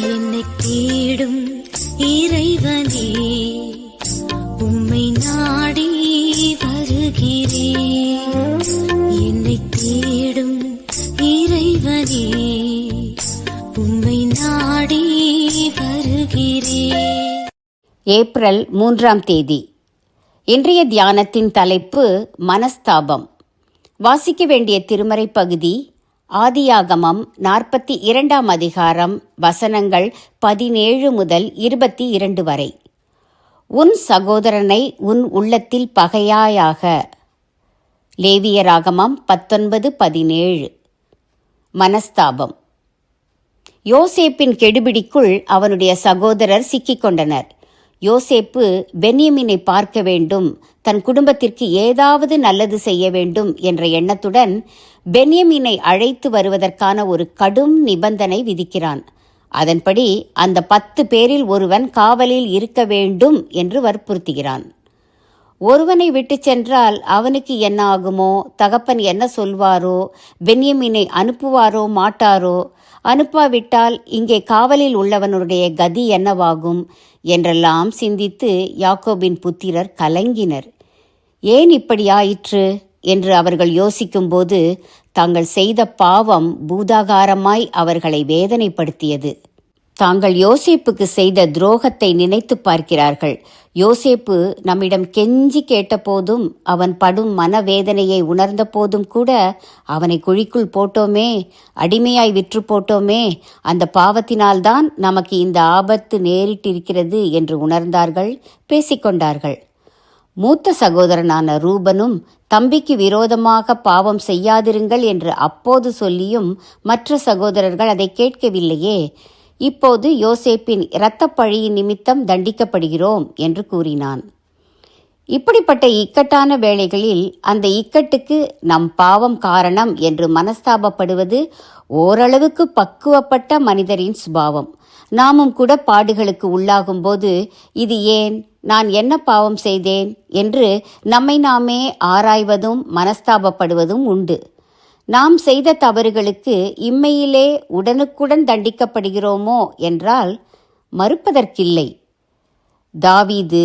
என்னை தேடும் இறைவனே உம்மை நாடி வருகிறேன் என்னை தேடும் இறைவனே உம்மை நாடி வருகிறேன் ஏப்ரல் மூன்றாம் தேதி. இன்றைய தியானத்தின் தலைப்பு மனஸ்தாபம். வாசிக்க வேண்டிய திருமறை பகுதி ஆதியாகமம் நாற்பத்தி இரண்டாம் அதிகாரம் வசனங்கள் பதினேழு முதல் இருபத்தி இரண்டு வரை. உன் சகோதரனை உன் உள்ளத்தில் பகையாயாக. லேவியராகமம் பத்தொன்பது பதினேழு. மனஸ்தாபம். யோசேப்பின் கெடுபிடிக்குள் அவனுடைய சகோதரர் சிக்கிக் கொண்டனர் யோசேப்பு பென்யமினை பார்க்க வேண்டும். தன் குடும்பத்திற்கு ஏதாவது நல்லது செய்ய வேண்டும் என்ற எண்ணத்துடன் பென்யமினை அழைத்து வருவதற்கான ஒரு கடும் நிபந்தனை விதிக்கிறான். அதன்படி அந்த பத்து பேரில் ஒருவன் காவலில் இருக்க வேண்டும் என்று வற்புறுத்துகிறான். ஒருவனை விட்டு சென்றால் அவனுக்கு என்ன ஆகுமோ தகப்பன் என்ன சொல்வாரோ? பென்யமினை அனுப்புவாரோ? மாட்டாரோ? அனுப்பாவிட்டால் இங்கே காவலில் உள்ளவனுடைய கதி என்னவாகும்? என்றெல்லாம் சிந்தித்து யாக்கோபின் புத்திரர் கலங்கினர். ஏன் இப்படி ஆயிற்று? என்று அவர்கள் யோசிக்கும்போது தாங்கள் செய்த பாவம் பூதாகாரமாய் அவர்களை வேதனைப்படுத்தியது. தாங்கள் யோசேப்புக்கு செய்த துரோகத்தை நினைத்து பார்க்கிறார்கள். யோசேப்பு நம்மிடம் கெஞ்சி கேட்டபோதும் அவன் படும் மனவேதனையை உணர்ந்த போதும் கூட அவனை குழிக்குள் போட்டோமே அடிமையாய் விற்று போட்டோமே அந்த பாவத்தினால்தான் நமக்கு இந்த ஆபத்து நேரிட்டிருக்கிறது என்று உணர்ந்தார்கள் பேசிக்கொண்டார்கள். மூத்த சகோதரனான ரூபனும் தம்பிக்கு விரோதமாக பாவம் செய்யாதிருங்கள் என்று அப்போது சொல்லியும் மற்ற சகோதரர்கள் அதை கேட்கவில்லையே இப்போது யோசேப்பின் இரத்தப்பழியின் நிமித்தம் தண்டிக்கப்படுகிறோம் என்று கூறினான். இப்படிப்பட்ட இக்கட்டான வேளைகளில் அந்த இக்கட்டுக்கு நம் பாவம் காரணம் என்று மனஸ்தாபப்படுவது ஓரளவுக்கு பக்குவப்பட்ட மனிதரின் சுபாவம். நாமும் கூட பாடுகளுக்கு உள்ளாகும்போது இது ஏன் நான் என்ன பாவம் செய்தேன் என்று நம்மை நாமே ஆராய்வதும் மனஸ்தாபப்படுவதும் உண்டு. நாம் செய்த தவறுகளுக்கு இம்மையிலே உடனுக்குடன் தண்டிக்கப்படுகிறோமோ என்றால் மறுப்பதற்கில்லை. தாவீது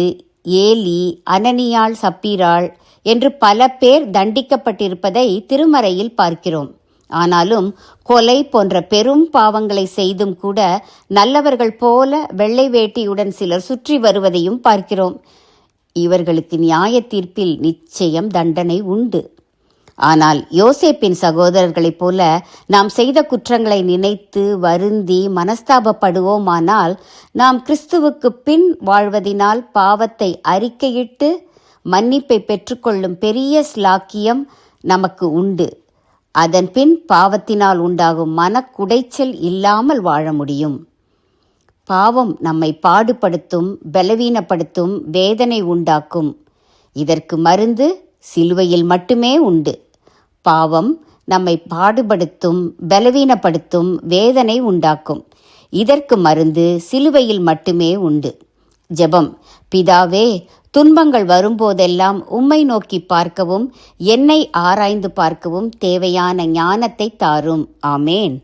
ஏலி அனனியாள் சப்பீராள் என்று பல பேர் தண்டிக்கப்பட்டிருப்பதை திருமறையில் பார்க்கிறோம். ஆனாலும் கொலை போன்ற பெரும் பாவங்களை செய்தும் கூட நல்லவர்கள் போல வெள்ளை வேட்டியுடன் சிலர் சுற்றி வருவதையும் பார்க்கிறோம். இவர்களுக்கு நியாய தீர்ப்பில் நிச்சயம் தண்டனை உண்டு. ஆனால் யோசேப்பின் சகோதரர்களைப் போல நாம் செய்த குற்றங்களை நினைத்து வருந்தி மனஸ்தாபப்படுவோமானால் நாம் கிறிஸ்துவுக்கு பின் வாழ்வதினால் பாவத்தை அறிக்கையிட்டு மன்னிப்பை பெற்றுக்கொள்ளும் பெரிய ஸ்லாக்கியம் நமக்கு உண்டு. அதன் பின் பாவத்தினால் உண்டாகும் மனக்குடைச்சல் இல்லாமல் வாழ முடியும். பாவம் நம்மை பாடுபடுத்தும் பலவீனப்படுத்தும் வேதனை உண்டாக்கும். இதற்கு மருந்து சிலுவையில் மட்டுமே உண்டு. பாவம் நம்மை பாடுபடுத்தும் பலவீனப்படுத்தும் வேதனை உண்டாக்கும். இதற்கு மருந்து சிலுவையில் மட்டுமே உண்டு. ஜெபம். பிதாவே துன்பங்கள் வரும்போதெல்லாம் உம்மை நோக்கி பார்க்கவும் என்னை ஆராய்ந்து பார்க்கவும் தேவையான ஞானத்தை தாரும். ஆமேன்.